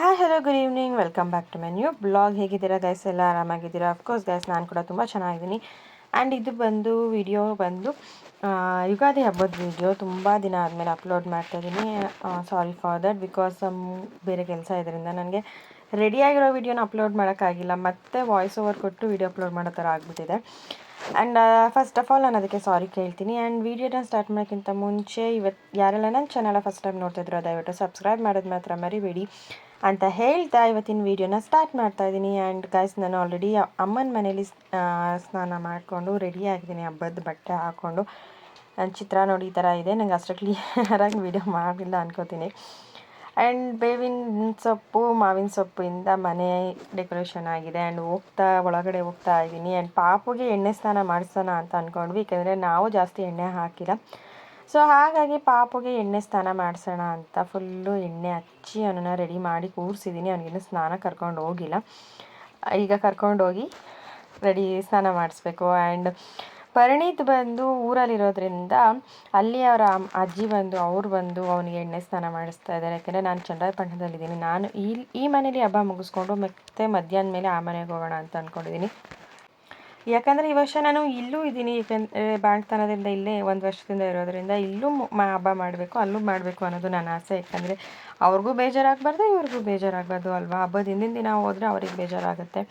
Hi hello good evening welcome back to my new blog ಹೇಗಿದ್ದೀರಾ guys ಎಲ್ಲ ಆರಾಮಾಗಿದ್ದೀರಾ? Of course guys ನಾನು ಕೂಡ ತುಂಬ ಚೆನ್ನಾಗಿದ್ದೀನಿ. ಆ್ಯಂಡ್ ಇದು ಬಂದು ವಿಡಿಯೋ ಬಂದು ಯುಗಾದಿ ಹಬ್ಬದ ವಿಡಿಯೋ ತುಂಬ ದಿನ ಆದಮೇಲೆ ಅಪ್ಲೋಡ್ ಮಾಡ್ತಾಯಿದ್ದೀನಿ ಸಾರಿ ಫಾರ್ ದಟ್ ಬಿಕಾಸ್ ಬೇರೆ ಕೆಲಸ ಇದರಿಂದ ನನಗೆ ರೆಡಿಯಾಗಿರೋ ವಿಡಿಯೋನ ಅಪ್ಲೋಡ್ ಮಾಡೋಕ್ಕಾಗಿಲ್ಲ. ಮತ್ತೆ ವಾಯ್ಸ್ ಓವರ್ ಕೊಟ್ಟು ವಿಡಿಯೋ ಅಪ್ಲೋಡ್ ಮಾಡೋ ಥರ ಆಗಿಬಿಟ್ಟಿದೆ. ಆ್ಯಂಡ್ ಫಸ್ಟ್ ಆಫ್ ಆಲ್ ನಾನು ಅದಕ್ಕೆ ಸಾರಿ ಕೇಳ್ತೀನಿ. ಆ್ಯಂಡ್ ವೀಡಿಯೋನ ಸ್ಟಾರ್ಟ್ ಮಾಡೋಕ್ಕಿಂತ ಮುಂಚೆ ಇವತ್ತು ಯಾರೆಲ್ಲ ನನ್ನ ಚಾನಲ್ ಫಸ್ಟ್ ಟೈಮ್ ನೋಡ್ತಿದ್ರು ದಯವಿಟ್ಟು ಸಬ್ಸ್ಕ್ರೈಬ್ ಮಾಡೋದು ಮಾತ್ರ ಮರಿಬೇಡಿ. ಅಂತ ಹೇಳ್ತಾ ಇವತ್ತಿನ ವೀಡಿಯೋನ ಸ್ಟಾರ್ಟ್ ಮಾಡ್ತಾ ಇದ್ದೀನಿ. ಆ್ಯಂಡ್ ಗೈಸ್ ನಾನು ಆಲ್ರೆಡಿ ಅಮ್ಮನ ಮನೇಲಿ ಸ್ನಾನ ಮಾಡಿಕೊಂಡು ರೆಡಿ ಆಗಿದ್ದೀನಿ. ಹಬ್ಬದ ಬಟ್ಟೆ ಹಾಕ್ಕೊಂಡು ನನ್ನ ಚಿತ್ರ ನೋಡಿ ಈ ಥರ ಇದೆ. ನಂಗೆ ಅಷ್ಟು ಕ್ಲಿಯರಾಗಿ ವೀಡಿಯೋ ಮಾಡಿಲ್ಲ ಅನ್ಕೋತೀನಿ. ಆ್ಯಂಡ್ ಬೇವಿನ ಸೊಪ್ಪು, ಮಾವಿನ ಸೊಪ್ಪಿಂದ ಮನೆ ಡೆಕೋರೇಷನ್ ಆಗಿದೆ. ಆ್ಯಂಡ್ ಹೋಗ್ತಾ, ಒಳಗಡೆ ಹೋಗ್ತಾ ಇದ್ದೀನಿ. ಆ್ಯಂಡ್ ಪಾಪುಗೆ ಎಣ್ಣೆ ಸ್ನಾನ ಮಾಡಿಸೋಣ ಅಂತ ಅಂದ್ಕೊಂಡ್ವಿ ಏಕೆಂದರೆ ನಾವು ಜಾಸ್ತಿ ಎಣ್ಣೆ ಹಾಕಿಲ್ಲ. ಸೊ ಹಾಗಾಗಿ ಪಾಪುಗೆ ಎಣ್ಣೆ ಸ್ನಾನ ಮಾಡಿಸೋಣ ಅಂತ ಫುಲ್ಲು ಎಣ್ಣೆ ಹಚ್ಚಿ ಅವನನ್ನು ರೆಡಿ ಮಾಡಿ ಕೂರಿಸಿದ್ದೀನಿ ಅವನಿಗಿನ್ನೂ ಸ್ನಾನ ಕರ್ಕೊಂಡು ಹೋಗಿಲ್ಲ. ಈಗ ಕರ್ಕೊಂಡೋಗಿ ರೆಡಿ ಸ್ನಾನ ಮಾಡಿಸ್ಬೇಕು. ಆ್ಯಂಡ್ ಪರಿಣಿತ್ ಬಂದು ಊರಲ್ಲಿರೋದ್ರಿಂದ ಅಲ್ಲಿ ಅವರ ಅಜ್ಜಿ ಬಂದು, ಅವ್ರು ಬಂದು ಅವನಿಗೆ ಎಣ್ಣೆ ಸ್ನಾನ ಮಾಡಿಸ್ತಾ ಇದ್ದಾರೆ. ಯಾಕೆಂದರೆ ನಾನು ಚಂದ್ರಾಯಪಟ್ಟಣದಲ್ಲಿದ್ದೀನಿ ನಾನು ಈ ಈ ಮನೇಲಿ ಹಬ್ಬ ಮುಗಿಸ್ಕೊಂಡು ಮತ್ತೆ ಮಧ್ಯಾಹ್ನ ಮೇಲೆ ಆ ಮನೆಗೆ ಹೋಗೋಣ ಅಂತ ಅಂದ್ಕೊಂಡಿದ್ದೀನಿ ಯಾಕಂದರೆ ಈ ವರ್ಷ ನಾನು ಇಲ್ಲೂ ಇದ್ದೀನಿ ಯಾಕಂದರೆ ಬಾಣ್ತನದಿಂದ ಇಲ್ಲೇ ಒಂದು ವರ್ಷದಿಂದ ಇರೋದರಿಂದ ಇಲ್ಲೂ ಮಾ ಹಬ್ಬ ಮಾಡಬೇಕು, ಅಲ್ಲೂ ಮಾಡಬೇಕು ಅನ್ನೋದು ನನ್ನ ಆಸೆ. ಯಾಕಂದರೆ ಅವ್ರಿಗೂ ಬೇಜಾರಾಗಬಾರ್ದು, ಇವ್ರಿಗೂ ಬೇಜಾರಾಗಬಾರ್ದು ಅಲ್ವಾ? ಹಬ್ಬದ ಹಿಂದಿನ ದಿನ ಹೋದರೆ ಅವ್ರಿಗೆ ಬೇಜಾರಾಗುತ್ತೆ.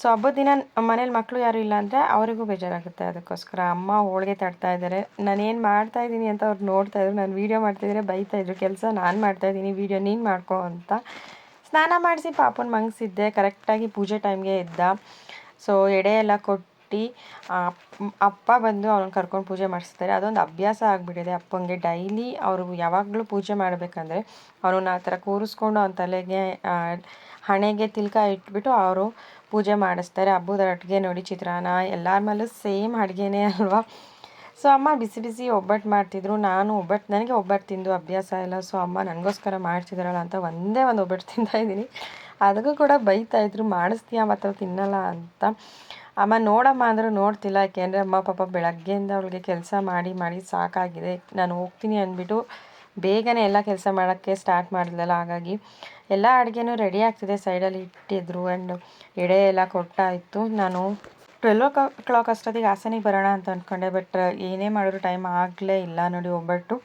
ಸೊ, ಹಬ್ಬದ ದಿನ ಮನೇಲಿ ಮಕ್ಕಳು ಯಾರೂ ಇಲ್ಲ ಅಂದರೆ ಅವರಿಗೂ ಬೇಜಾರಾಗುತ್ತೆ ಅದಕ್ಕೋಸ್ಕರ. ಅಮ್ಮ ಹೋಳಿಗೆ ತಡ್ತಾ ಇದ್ದಾರೆ. ನಾನೇನು ಮಾಡ್ತಾ ಇದ್ದೀನಿ ಅಂತ ಅವ್ರು ನೋಡ್ತಾ ಇದ್ರು, ನಾನು ವೀಡಿಯೋ ಮಾಡ್ತಿದ್ರೆ ಬೈತಾ ಇದ್ರು, ಕೆಲಸ ನಾನು ಮಾಡ್ತಾ ಇದ್ದೀನಿ, ವೀಡಿಯೋ ನೀನು ಮಾಡ್ಕೊ ಅಂತ. ಸ್ನಾನ ಮಾಡಿಸಿ ಪಾಪನ ಮಂಗಿಸಿದ್ದೆ, ಕರೆಕ್ಟಾಗಿ ಪೂಜೆ ಟೈಮ್ಗೆ ಇದ್ದ ಸೊ, ಎಡೆ ಎಲ್ಲ ಕೊಟ್ಟು ಅಪ್ಪ ಬಂದು ಅವ್ನ ಕರ್ಕೊಂಡು ಪೂಜೆ ಮಾಡಿಸ್ತಾರೆ. ಅದೊಂದು ಅಭ್ಯಾಸ ಆಗಿಬಿಟ್ಟಿದೆ ಅಪ್ಪಂಗೆ. ಡೈಲಿ ಅವರು ಯಾವಾಗಲೂ ಪೂಜೆ ಮಾಡಬೇಕಂದ್ರೆ ಅವನನ್ನ ಆ ಥರ ಕೂರಿಸ್ಕೊಂಡು ಅವ್ನ ತಲೆಗೆ ಹಣೆಗೆ ತಿಲ್ಕ ಇಟ್ಬಿಟ್ಟು ಅವರು ಪೂಜೆ ಮಾಡಿಸ್ತಾರೆ. ಹಬ್ಬದ ಅಡುಗೆ ನೋಡಿ ಚಿತ್ರಾನ್ನ, ಎಲ್ಲರ ಮೇಲೂ ಸೇಮ್ ಅಡುಗೆನೇ ಅಲ್ವಾ? ಸೊ, ಅಮ್ಮ ಬಿಸಿ ಬಿಸಿ ಒಬ್ಬಟ್ಟು ಮಾಡ್ತಿದ್ರು. ನಾನು ಒಬ್ಬಟ್ಟು ನನಗೆ ಒಬ್ಬಟ್ಟು ತಿಂದು ಅಭ್ಯಾಸ ಇಲ್ಲ. ಸೊ, ಅಮ್ಮ ನನಗೋಸ್ಕರ ಮಾಡ್ತಿದ್ದಾರಲ್ಲ ಅಂತ ಒಂದೇ ಒಂದು ಒಬ್ಬಟ್ಟು ತಿಂತಾ ಇದ್ದೀನಿ. ಅದಕ್ಕೂ ಕೂಡ ಬೈತಾ ಮಾಡಿಸ್ತೀಯ ಮಾತ್ರ ತಿನ್ನಲ್ಲ ಅಂತ. ಅಮ್ಮ ನೋಡಮ್ಮ ಅಂದರೂ ನೋಡ್ತಿಲ್ಲ. ಯಾಕೆಂದರೆ ಅಮ್ಮ ಪಾಪ ಬೆಳಗ್ಗೆಯಿಂದ ಅವಳಿಗೆ ಕೆಲಸ ಮಾಡಿ ಮಾಡಿ ಸಾಕಾಗಿದೆ. ನಾನು ಹೋಗ್ತೀನಿ ಅಂದ್ಬಿಟ್ಟು ಬೇಗನೆ ಎಲ್ಲ ಕೆಲಸ ಮಾಡೋಕ್ಕೆ ಸ್ಟಾರ್ಟ್ ಮಾಡಿದ್ಲಲ್ಲ, ಹಾಗಾಗಿ ಎಲ್ಲ ಅಡುಗೆನೂ ರೆಡಿ ಆಗ್ತಿದೆ. ಸೈಡಲ್ಲಿ ಇಟ್ಟಿದ್ರು ಆ್ಯಂಡ್ ಎಡೆ ಎಲ್ಲ ಕೊಟ್ಟಾಯಿತು ನಾನು ಟ್ವೆಲ್ ಓ ಕ್ಲಾಕ್ ಅಷ್ಟೊತ್ತಿಗೆ ಹಾಸನಿಗೆ ಬರೋಣ ಅಂತ ಅಂದ್ಕೊಂಡೆ ಬಟ್ ಏನೇ ಮಾಡಿದ್ರು ಟೈಮ್ ಆಗಲೇ ಇಲ್ಲ ನೋಡಿ ಒಬ್ಬಟ್ಟು.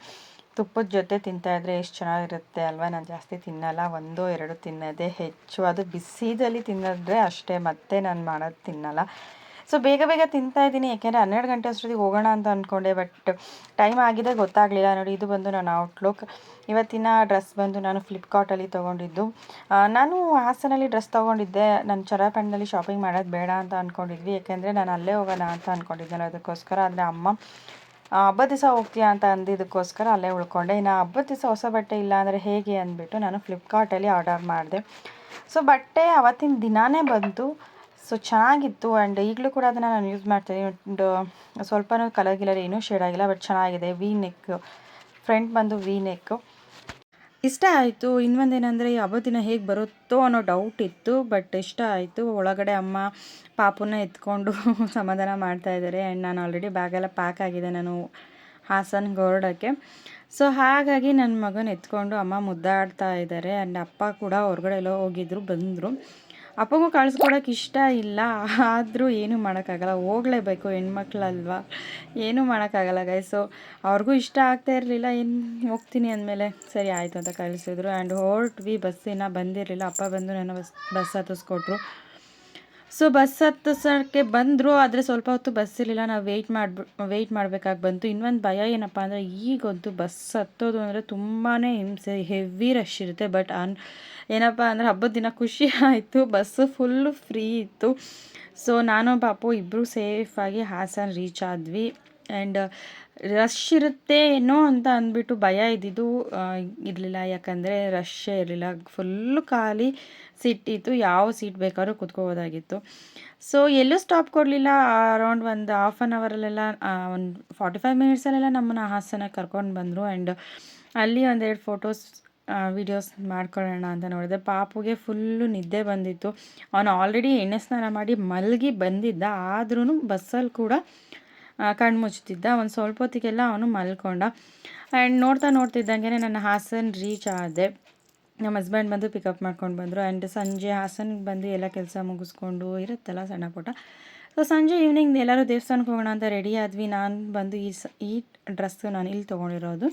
ತುಪ್ಪದ ಜೊತೆ ತಿಂತಾಯಿದ್ರೆ ಎಷ್ಟು ಚೆನ್ನಾಗಿರುತ್ತೆ ಅಲ್ವಾ? ನಾನು ಜಾಸ್ತಿ ತಿನ್ನಲ್ಲ. ಒಂದೋ ಎರಡು ತಿನ್ನೋದೇ ಹೆಚ್ಚು. ಅದು ಬಿಸಿದಲ್ಲಿ ತಿನ್ನೋದ್ರೆ ಅಷ್ಟೇ, ಮತ್ತೆ ನಾನು ಮಾಡೋದು ತಿನ್ನಲ್ಲ. ಸೊ ಬೇಗ ಬೇಗ ತಿಂತಾ ಇದ್ದೀನಿ. ಯಾಕೆಂದರೆ ಹನ್ನೆರಡು ಗಂಟೆ ಅಷ್ಟೊತ್ತಿಗೆ ಹೋಗೋಣ ಅಂತ ಅಂದ್ಕೊಂಡೆ ಬಟ್ ಟೈಮ್ ಆಗಿದೆ, ಗೊತ್ತಾಗಲಿಲ್ಲ. ನೋಡಿ, ಇದು ಬಂದು ನಾನು ಔಟ್ಲುಕ್ ಇವತ್ತಿನ ಡ್ರೆಸ್ ಬಂದು ನಾನು ಫ್ಲಿಪ್ಕಾರ್ಟಲ್ಲಿ ತೊಗೊಂಡಿದ್ದು. ನಾನು ಹಾಸನಲ್ಲಿ ಡ್ರೆಸ್ ತೊಗೊಂಡಿದ್ದೆ. ನಾನು ಚರಾಪಣ್ಣದಲ್ಲಿ ಶಾಪಿಂಗ್ ಮಾಡೋದು ಬೇಡ ಅಂತ ಅಂದ್ಕೊಂಡಿದ್ವಿ ಯಾಕೆಂದರೆ ನಾನು ಅಲ್ಲೇ ಹೋಗೋಣ ಅಂತ ಅಂದ್ಕೊಂಡಿದ್ದೆನಲ್ಲ ಅದಕ್ಕೋಸ್ಕರ ಆದರೆ ಅಮ್ಮ ಹಬ್ಬದ ದಿವಸ ಹೋಗ್ತೀಯಾ ಅಂತ ಅಂದಿದ್ದಕ್ಕೋಸ್ಕರ ಅಲ್ಲೇ ಉಳ್ಕೊಂಡೆ. ಇನ್ನು ಹಬ್ಬದ ದಿವಸ ಹೊಸ ಬಟ್ಟೆ ಇಲ್ಲ ಅಂದರೆ ಹೇಗೆ ಅಂದ್ಬಿಟ್ಟು ನಾನು ಫ್ಲಿಪ್ಕಾರ್ಟಲ್ಲಿ ಆರ್ಡರ್ ಮಾಡಿದೆ. ಸೊ ಬಟ್ಟೆ ಅವತ್ತಿನ ದಿನಾನೇ ಬಂತು. ಸೊ ಚೆನ್ನಾಗಿತ್ತು ಆ್ಯಂಡ್ ಈಗಲೂ ಕೂಡ ಅದನ್ನು ನಾನು ಯೂಸ್ ಮಾಡ್ತೀನಿ. ಆ್ಯಂಡ್ ಸ್ವಲ್ಪನೂ ಕಲರ್ ಗಿಲರ್ ಏನೂ ಶೇಡ್ ಆಗಿಲ್ಲ ಬಟ್ ಚೆನ್ನಾಗಿದೆ. ವಿ ನೆಕ್ಕು ಫ್ರಂಟ್ ಬಂದು ವಿ ನೆಕ್ಕು ಇಷ್ಟ ಆಯಿತು. ಇನ್ನೊಂದೇನೆಂದರೆ ಹಬ್ಬದ ದಿನ ಹೇಗೆ ಬರುತ್ತೋ ಅನ್ನೋ ಡೌಟ್ ಇತ್ತು. ಬಟ್ ಇಷ್ಟ ಆಯಿತು. ಒಳಗಡೆ ಅಮ್ಮ ಪಾಪುನ ಎತ್ಕೊಂಡು ಸಮಾಧಾನ ಮಾಡ್ತಾ ಇದ್ದಾರೆ ಆ್ಯಂಡ್ ನಾನು ಆಲ್ರೆಡಿ ಬ್ಯಾಗೆಲ್ಲ ಪ್ಯಾಕ್ ಆಗಿದೆ ನಾನು ಹಾಸನ್ ಹೊರಡೋಕ್ಕೆ ಸೊ ಹಾಗಾಗಿ ನನ್ನ ಮಗನ ಎತ್ಕೊಂಡು ಅಮ್ಮ ಮುದ್ದಾಡ್ತಾ ಇದ್ದಾರೆ ಆ್ಯಂಡ್ ಅಪ್ಪ ಕೂಡ ಹೊರಗಡೆ ಎಲ್ಲೋ ಹೋಗಿದ್ರು, ಬಂದರು. ಅಪ್ಪಗೂ ಕಳಿಸ್ಕೊಡೋಕೆ ಇಷ್ಟ ಇಲ್ಲ. ಆದರೂ ಏನೂ ಮಾಡೋಕ್ಕಾಗಲ್ಲ. ಹೋಗಲೇಬೇಕು ಹೆಣ್ಮಕ್ಳಲ್ವಾ? ಏನೂ ಮಾಡೋಕ್ಕಾಗಲ್ಲ ಗೈ ಸೊ ಅವ್ರಿಗೂ ಇಷ್ಟ ಆಗ್ತಾ ಇರಲಿಲ್ಲ. ಏನು, ಹೋಗ್ತೀನಿ ಅಂದಮೇಲೆ, ಸರಿ, ಆಯಿತು ಅಂತ ಕಳಿಸಿದ್ರು. ಆ್ಯಂಡ್ ಹೊರಟ್ವಿ ಬಸ್ಸಿನ ಬಂದಿರಲಿಲ್ಲ. ಅಪ್ಪ ಬಂದು ನನ್ನ ಬಸ್ ಬಸ್ ಹತ್ತಿಸ್ಕೊಟ್ರು. ಸೊ ಬಸ್ ಹತ್ತಿಸೋಕ್ಕೆ ಬಂದರು, ಆದರೆ ಸ್ವಲ್ಪ ಹೊತ್ತು ಬಸ್ ಇರಲಿಲ್ಲ. ನಾವು ವೆಯ್ಟ್ ಮಾಡ್ಬಿ ವೆಯ್ಟ್ ಮಾಡಬೇಕಾಗಿ ಬಂತು. ಇನ್ನೊಂದು ಭಯ ಏನಪ್ಪ ಅಂದರೆ ಈಗಂತೂ ಬಸ್ ಹತ್ತೋದು ಅಂದರೆ ತುಂಬಾ ಹಿಂಸೆ ಹೆವಿ ರಶ್ ಇರುತ್ತೆ. ಬಟ್ ಅನ್, ಏನಪ್ಪ ಅಂದರೆ, ಹಬ್ಬದ ದಿನ ಖುಷಿ ಆಯಿತು. ಬಸ್ಸು ಫುಲ್ಲು ಫ್ರೀ ಇತ್ತು. ಸೊ ನಾನು, ಪಾಪು ಇಬ್ಬರು ಸೇಫಾಗಿ ಹಾಸನ ರೀಚ್ ಆದ್ವಿ. ಆ್ಯಂಡ್ ರಶ್ ಇರುತ್ತೆ ಏನೋ ಅಂತ ಅಂದ್ಬಿಟ್ಟು ಭಯ ಇದ್ದಿದ್ದು ಇರಲಿಲ್ಲ. ಯಾಕಂದರೆ ರಶ್ಶೇ ಇರಲಿಲ್ಲ. ಫುಲ್ಲು ಖಾಲಿ ಸೀಟ್ ಇತ್ತು. ಯಾವ ಸೀಟ್ ಬೇಕಾದ್ರೂ ಕುತ್ಕೋಬೋದಾಗಿತ್ತು. ಸೊ ಎಲ್ಲೂ ಸ್ಟಾಪ್ ಕೊಡಲಿಲ್ಲ. ಅರೌಂಡ್ ಒಂದು ಹಾಫ್ ಆನ್ ಅವರಲ್ಲೆಲ್ಲ ಒಂದು ಫಾರ್ಟಿ ಫೈವ್ ಮಿನಿಟ್ಸಲ್ಲೆಲ್ಲ ನಮ್ಮನ್ನು ಹಾಸನ ಕರ್ಕೊಂಡು ಬಂದರು. ಆ್ಯಂಡ್ ಅಲ್ಲಿ ಒಂದೆರಡು ಫೋಟೋಸ್ ವಿಡಿಯೋಸ್ ಮಾಡ್ಕೊಳ್ಳೋಣ ಅಂತ ನೋಡಿದೆ. ಪಾಪುಗೆ ಫುಲ್ಲು ನಿದ್ದೆ ಬಂದಿತ್ತು. ಅವನು ಆಲ್ರೆಡಿ ಎಣ್ಣೆ ಸ್ನಾನ ಮಾಡಿ ಮಲಗಿ ಬಂದಿದ್ದ. ಆದ್ರೂ ಬಸ್ಸಲ್ಲಿ ಕೂಡ ಕಣ್ಣು ಮುಚ್ತಿದ್ದ. ಒಂದು ಸ್ವಲ್ಪ ಹೊತ್ತಿಗೆಲ್ಲ ಅವನು ಮಲ್ಕೊಂಡ. ಆ್ಯಂಡ್ ನೋಡ್ತಾ ನೋಡ್ತಿದ್ದಂಗೆ ನನ್ನ ಹಾಸನ್ ರೀಚ್ ಆದೆ. ನಮ್ಮ ಹಸ್ಬೆಂಡ್ ಬಂದು ಪಿಕಪ್ ಮಾಡ್ಕೊಂಡು ಬಂದರು. ಆ್ಯಂಡ್ ಸಂಜೆ ಹಾಸನ್ಗೆ ಬಂದು ಎಲ್ಲ ಕೆಲಸ ಮುಗಿಸ್ಕೊಂಡು ಇರುತ್ತಲ್ಲ ಸಣ್ಣ ಪುಟ್ಟ ಸೊ ಸಂಜೆ ಈವ್ನಿಂಗ್ ಎಲ್ಲರೂ ದೇವಸ್ಥಾನಕ್ಕೆ ಹೋಗೋಣ ಅಂತ ರೆಡಿ ಆದ್ವಿ. ನಾನು ಬಂದು ಈ ಸ ಈ ಡ್ರೆಸ್ಸು ನಾನು ಇಲ್ಲಿ ತೊಗೊಂಡಿರೋದು.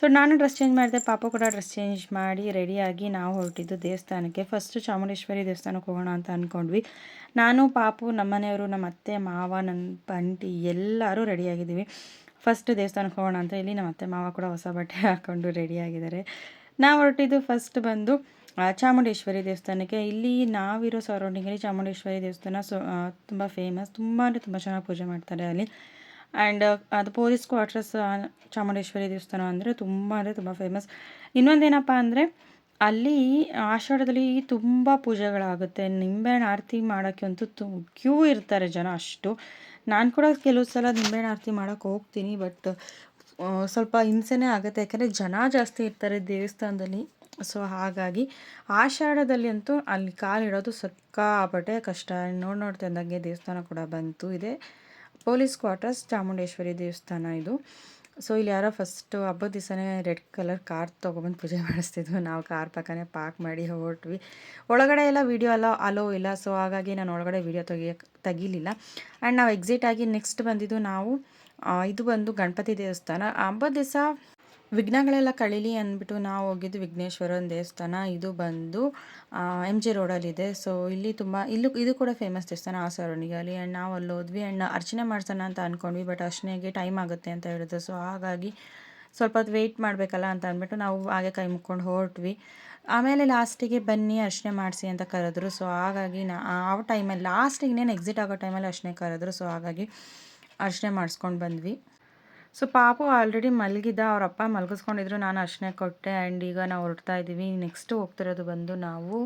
ಸೊ ನಾನು ಡ್ರೆಸ್ ಚೇಂಜ್ ಮಾಡಿದೆ, ಪಾಪ ಕೂಡ ಡ್ರೆಸ್ ಚೇಂಜ್ ಮಾಡಿ ರೆಡಿಯಾಗಿ ನಾವು ಹೊರಟಿದ್ದು ದೇವಸ್ಥಾನಕ್ಕೆ. ಫಸ್ಟು ಚಾಮುಂಡೇಶ್ವರಿ ದೇವಸ್ಥಾನಕ್ಕೆ ಹೋಗೋಣ ಅಂತ ಅಂದ್ಕೊಂಡ್ವಿ ನಾನು, ಪಾಪು ನಮ್ಮನೆಯವರು ನಮ್ಮ ಅತ್ತೆ, ಮಾವ, ನನ್ನ ಬಂಟಿ ಎಲ್ಲರೂ ರೆಡಿಯಾಗಿದ್ದೀವಿ ಫಸ್ಟ್ ದೇವಸ್ಥಾನಕ್ಕೆ ಹೋಗೋಣ ಅಂತ ಇಲ್ಲಿ ನಮ್ಮ ಅತ್ತೆ, ಮಾವ ಕೂಡ ಹೊಸ ಬಟ್ಟೆ ಹಾಕ್ಕೊಂಡು ರೆಡಿಯಾಗಿದ್ದಾರೆ ನಾವು ಹೊರಟಿದ್ದು ಫಸ್ಟ್ ಬಂದು ಚಾಮುಂಡೇಶ್ವರಿ ದೇವಸ್ಥಾನಕ್ಕೆ. ಇಲ್ಲಿ ನಾವಿರೋ ಸರೌಂಡಿಂಗಲ್ಲಿ ಚಾಮುಂಡೇಶ್ವರಿ ದೇವಸ್ಥಾನ ಸೊ ತುಂಬ ಫೇಮಸ್ ತುಂಬ ಅಂದರೆ ತುಂಬ ಚೆನ್ನಾಗಿ ಪೂಜೆ ಮಾಡ್ತಾರೆ ಅಲ್ಲಿ. ಆ್ಯಂಡ್ ಅದು ಪೊಲೀಸ್ ಕ್ವಾರ್ಟರ್ಸ್ ಚಾಮುಂಡೇಶ್ವರಿ ದೇವಸ್ಥಾನ ಅಂದರೆ ತುಂಬ ಅಂದರೆ ತುಂಬ ಫೇಮಸ್ ಇನ್ನೊಂದೇನಪ್ಪ ಅಂದರೆ ಅಲ್ಲಿ ಆಷಾಢದಲ್ಲಿ ತುಂಬ ಪೂಜೆಗಳಾಗುತ್ತೆ. ನಿಂಬೆಹಣ್ಣು ಆರತಿ ಮಾಡೋಕ್ಕೆ ಅಂತೂ ತು, ಕ್ಯೂ ಇರ್ತಾರೆ ಜನ ಅಷ್ಟು. ನಾನು ಕೂಡ ಕೆಲವು ಸಲ ನಿಂಬೆಹಣ್ಣು ಆರತಿ ಮಾಡೋಕ್ಕೆ ಹೋಗ್ತೀನಿ ಬಟ್ ಸ್ವಲ್ಪ ಹಿಂಸೆನೇ ಆಗುತ್ತೆ. ಯಾಕಂದರೆ ಜನ ಜಾಸ್ತಿ ಇರ್ತಾರೆ ದೇವಸ್ಥಾನದಲ್ಲಿ. ಸೊ ಹಾಗಾಗಿ ಆಷಾಢದಲ್ಲಿ ಅಂತೂ ಅಲ್ಲಿ ಕಾಲಿಡೋದು ಸಿಕ್ಕಾಪಟ್ಟೆ ಕಷ್ಟ. ನೋಡಿ ನೋಡ್ತಾ ಇದ್ದಂಗೆ ದೇವಸ್ಥಾನ ಕೂಡ ಬಂತು ಇದೆ. ಪೊಲೀಸ್ ಕ್ವಾರ್ಟರ್ಸ್ ಚಾಮುಂಡೇಶ್ವರಿ ದೇವಸ್ಥಾನ ಇದು. ಸೊ ಇಲ್ಲಿ ಯಾರೋ ಫಸ್ಟು ಹಬ್ಬದ ದಿವಸನೇ ರೆಡ್ ಕಲರ್ ಕಾರ್ ತೊಗೊಬಂದು ಪೂಜೆ ಮಾಡಿಸ್ತಿದ್ವು ನಾವು ಕಾರ್ ಪಕ್ಕನೆ ಪಾರ್ಕ್ ಮಾಡಿ ಹೊರಟ್ವಿ. ಒಳಗಡೆ ಎಲ್ಲ ವೀಡಿಯೋ ಎಲ್ಲ ಅಲೋ ಇಲ್ಲ. ಸೊ ಹಾಗಾಗಿ ನಾನು ಒಳಗಡೆ ವೀಡಿಯೋ ತೆಗಿಯಕ್ಕೆ ತೆಗಿಲಿಲ್ಲ. ಆ್ಯಂಡ್ ನಾವು ಎಕ್ಸಿಟ್ ಆಗಿ ನೆಕ್ಸ್ಟ್ ಬಂದಿದ್ದು ನಾವು ಇದು ಬಂದು ಗಣಪತಿ ದೇವಸ್ಥಾನ. ಹಬ್ಬದ ದಿವಸ ವಿಘ್ನಗಳೆಲ್ಲ ಕಳೀಲಿ ಅಂದ್ಬಿಟ್ಟು ನಾವು ಹೋಗಿದ್ದು ವಿಘ್ನೇಶ್ವರನ ದೇವಸ್ಥಾನ. ಇದು ಬಂದು ಎಂ ಜಿ ರೋಡಲ್ಲಿದೆ. ಸೊ ಇಲ್ಲಿ ತುಂಬ, ಇಲ್ಲೂ, ಇದು ಕೂಡ ಫೇಮಸ್ ದೇವಸ್ಥಾನ ಆ ಸರೌಂಡಿಗಲ್ಲಿ ಆ್ಯಂಡ್ ನಾವು ಅಲ್ಲಿ ಹೋದ್ವಿ. ಆ್ಯಂಡ್ ಅರ್ಚನೆ ಮಾಡ್ಸೋಣ ಅಂತ ಅಂದ್ಕೊಂಡ್ವಿ ಬಟ್ ಅರ್ಚನೆಗೆ ಟೈಮ್ ಆಗುತ್ತೆ ಅಂತ ಹೇಳಿದ್ರು. ಸೊ ಹಾಗಾಗಿ ಸ್ವಲ್ಪ ಹೊತ್ತು ವೆಯ್ಟ್ ಮಾಡಬೇಕಲ್ಲ ಅಂತ ಅಂದ್ಬಿಟ್ಟು ನಾವು ಹಾಗೆ ಕೈ ಮುಕ್ಕೊಂಡು ಹೊರಟ್ವಿ. ಆಮೇಲೆ ಲಾಸ್ಟಿಗೆ ಬನ್ನಿ ಅರ್ಶನೆ ಮಾಡಿಸಿ ಅಂತ ಕರೆದ್ರು. ಸೊ ಹಾಗಾಗಿ ನಾ, ಆ ಟೈಮಲ್ಲಿ ಲಾಸ್ಟಿಗೆ ಇನ್ನೇನು ಎಕ್ಸಿಟ್ ಆಗೋ ಟೈಮಲ್ಲಿ ಅರ್ಶನೆ ಕರೆದ್ರು. ಸೊ ಹಾಗಾಗಿ ಅರ್ಶನೆ ಮಾಡಿಸ್ಕೊಂಡು ಬಂದ್ವಿ. ಸೊ ಪಾಪು ಆಲ್ರೆಡಿ ಮಲಗಿದ್ದ ಅವ್ರ ಅಪ್ಪ ಮಲಗಿಸ್ಕೊಂಡಿದ್ರು, ನಾನು ಅಷ್ಟನೇ ಕೊಟ್ಟೆ ಆ್ಯಂಡ್ ಈಗ ನಾವು ಹೊರಡ್ತಾ ಇದ್ದೀವಿ. ನೆಕ್ಸ್ಟ್ ಹೋಗ್ತಿರೋದು ಬಂದು ನಾವು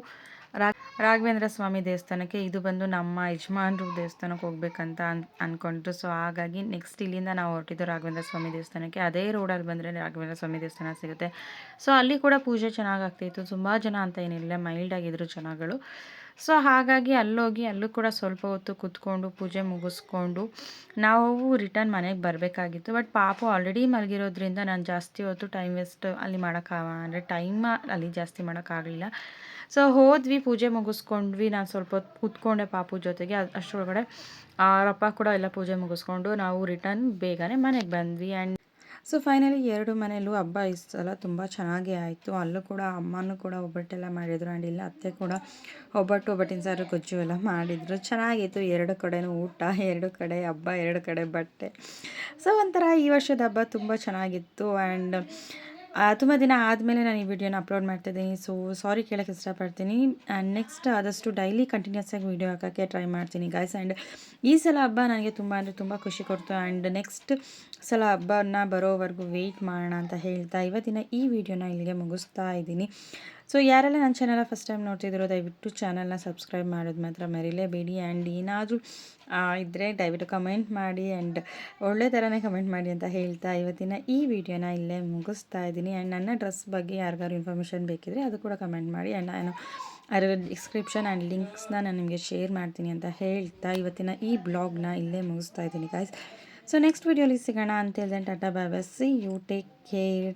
ರಾಘವೇಂದ್ರ ಸ್ವಾಮಿ ದೇವಸ್ಥಾನಕ್ಕೆ. ಇದು ಬಂದು ನಮ್ಮ ಯಜಮಾನ್ರು ದೇವಸ್ಥಾನಕ್ಕೆ ಹೋಗ್ಬೇಕಂತ ಅನ್ ಅಂದ್ಕೊಂಡ್ರು ಸೊ ಹಾಗಾಗಿ ನೆಕ್ಸ್ಟ್ ಇಲ್ಲಿಂದ ನಾವು ಹೊರಟಿದ್ದು ರಾಘವೇಂದ್ರ ಸ್ವಾಮಿ ದೇವಸ್ಥಾನಕ್ಕೆ. ಅದೇ ರೋಡಲ್ಲಿ ಬಂದರೆ ರಾಘವೇಂದ್ರ ಸ್ವಾಮಿ ದೇವಸ್ಥಾನ ಸಿಗುತ್ತೆ. ಸೊ ಅಲ್ಲಿ ಕೂಡ ಪೂಜೆ ಚೆನ್ನಾಗಿ ತುಂಬ ಜನ ಅಂತ ಏನಿಲ್ಲ ಮೈಲ್ಡ್ ಆಗಿದ್ರು ಜನಗಳು. ಸೊ ಹಾಗಾಗಿ ಅಲ್ಲೋಗಿ ಅಲ್ಲೂ ಕೂಡ ಸ್ವಲ್ಪ ಹೊತ್ತು ಕೂತ್ಕೊಂಡು ಪೂಜೆ ಮುಗಿಸ್ಕೊಂಡು ನಾವು ರಿಟರ್ನ್ ಮನೆಗೆ ಬರಬೇಕಾಗಿತ್ತು. ಬಟ್ ಪಾಪು ಆಲ್ರೆಡಿ ಮಲಗಿರೋದ್ರಿಂದ ನಾನು ಜಾಸ್ತಿ ಹೊತ್ತು ಟೈಮ್ ವೇಸ್ಟ್ ಅಲ್ಲಿ ಮಾಡೋಕ್ಕಾಗ ಅಂದರೆ ಟೈಮ್ ಅಲ್ಲಿ ಜಾಸ್ತಿ ಮಾಡೋಕ್ಕಾಗಲಿಲ್ಲ ಸೊ ಹೋದ್ವಿ, ಪೂಜೆ ಮುಗಿಸ್ಕೊಂಡ್ವಿ. ನಾನು ಸ್ವಲ್ಪ ಹೊತ್ತು ಕೂತ್ಕೊಂಡೆ ಪಾಪು ಜೊತೆಗೆ. ಅಷ್ಟರೊಳಗಡೆ ಅವರಪ್ಪ ಕೂಡ ಎಲ್ಲ ಪೂಜೆ ಮುಗಿಸ್ಕೊಂಡು ನಾವು ರಿಟರ್ನ್ ಬೇಗನೆ ಮನೆಗೆ ಬಂದ್ವಿ. ಆ್ಯಂಡ್ ಸೊ ಫೈನಲಿ ಎರಡು ಮನೆಯಲ್ಲೂ ಹಬ್ಬ ಈ ಸಲ ತುಂಬ ಚೆನ್ನಾಗೇ ಆಯಿತು. ಅಲ್ಲೂ ಕೂಡ ಅಮ್ಮನೂ ಕೂಡ ಒಬ್ಬಟ್ಟೆಲ್ಲ ಮಾಡಿದರು ಆ್ಯಂಡ್ ಇಲ್ಲ ಅತ್ತೆ ಕೂಡ ಒಬ್ಬಟ್ಟು ಒಬ್ಬಟ್ಟಿನ ಸಾರು ಗೊಜ್ಜು ಎಲ್ಲ ಮಾಡಿದರು. ಚೆನ್ನಾಗಿತ್ತು. ಎರಡು ಕಡೆನೂ ಊಟ, ಎರಡು ಕಡೆ ಹಬ್ಬ, ಎರಡು ಕಡೆ ಬಟ್ಟೆ. ಸೊ ಒಂಥರ ಈ ವರ್ಷದ ಹಬ್ಬ ತುಂಬ ಚೆನ್ನಾಗಿತ್ತು. ಆ್ಯಂಡ್ ತುಂಬ ದಿನ ಆದಮೇಲೆ ನಾನು ಈ ವಿಡಿಯೋನ ಅಪ್ಲೋಡ್ ಮಾಡ್ತಿದ್ದೀನಿ. ಸೊ ಸಾರಿ ಕೇಳೋಕ್ಕೆ ಇಷ್ಟಪಡ್ತೀನಿ. ಆ್ಯಂಡ್ ನೆಕ್ಸ್ಟ್ ಆದಷ್ಟು ಡೈಲಿ ಕಂಟಿನ್ಯೂಸ್ ಆಗಿ ವೀಡಿಯೋ ಹಾಕೋಕ್ಕೆ ಟ್ರೈ ಮಾಡ್ತೀನಿ ಗಾಯ್ಸ್ ಆ್ಯಂಡ್ ಈ ಸಲ ಹಬ್ಬ ನನಗೆ ತುಂಬ ಅಂದರೆ ತುಂಬ ಖುಷಿ ಕೊಡ್ತು. ಆ್ಯಂಡ್ ನೆಕ್ಸ್ಟ್ ಸಲ ಹಬ್ಬನ ಬರೋವರೆಗೂ ವೆಯ್ಟ್ ಮಾಡೋಣ ಅಂತ ಹೇಳ್ತಾ ಇವತ್ತಿನ ಈ ವಿಡಿಯೋನ ಇಲ್ಲಿಗೆ ಮುಗಿಸ್ತಾ ಇದ್ದೀನಿ. ಸೊ ಯಾರೆಲ್ಲ ನನ್ನ ಚಾನಲ್ ಫಸ್ಟ್ ಟೈಮ್ ನೋಡ್ತಿದ್ದೀರೋ ದಯವಿಟ್ಟು ಚಾನಲ್ನ ಸಬ್ಸ್ಕ್ರೈಬ್ ಮಾಡೋದು ಮಾತ್ರ ಮರಿಲೇಬೇಡಿ. ಆ್ಯಂಡ್ ಏನಾದರೂ ಇದ್ದರೆ ದಯವಿಟ್ಟು ಕಮೆಂಟ್ ಮಾಡಿ ಆ್ಯಂಡ್ ಒಳ್ಳೆ ಥರನೇ ಕಮೆಂಟ್ ಮಾಡಿ ಅಂತ ಹೇಳ್ತಾ ಇವತ್ತಿನ ಈ ವಿಡಿಯೋನ ಇಲ್ಲೇ ಮುಗಿಸ್ತಾ ಇದ್ದೀನಿ. ಆ್ಯಂಡ್ ನನ್ನ ಡ್ರೆಸ್ ಬಗ್ಗೆ ಯಾರಿಗಾದ್ರು ಇನ್ಫಾರ್ಮೇಷನ್ ಬೇಕಿದ್ರೆ ಅದು ಕೂಡ ಕಮೆಂಟ್ ಮಾಡಿ. ಆ್ಯಂಡ್ ನಾನು ಅದರ ಡಿಸ್ಕ್ರಿಪ್ಷನ್ ಆ್ಯಂಡ್ ಲಿಂಕ್ಸ್ನ ನಾನು ನಿಮಗೆ ಶೇರ್ ಮಾಡ್ತೀನಿ ಅಂತ ಹೇಳ್ತಾ ಇವತ್ತಿನ ಈ ಬ್ಲಾಗ್ನ ಇಲ್ಲೇ ಮುಗಿಸ್ತಾ ಇದ್ದೀನಿ ಗಾಯ್ಸ್ ಸೊ ನೆಕ್ಸ್ಟ್ ವೀಡಿಯೋಲಿ ಸಿಗೋಣ. ಅಂತ ಹೇಳಿದೆ tata bye see you take care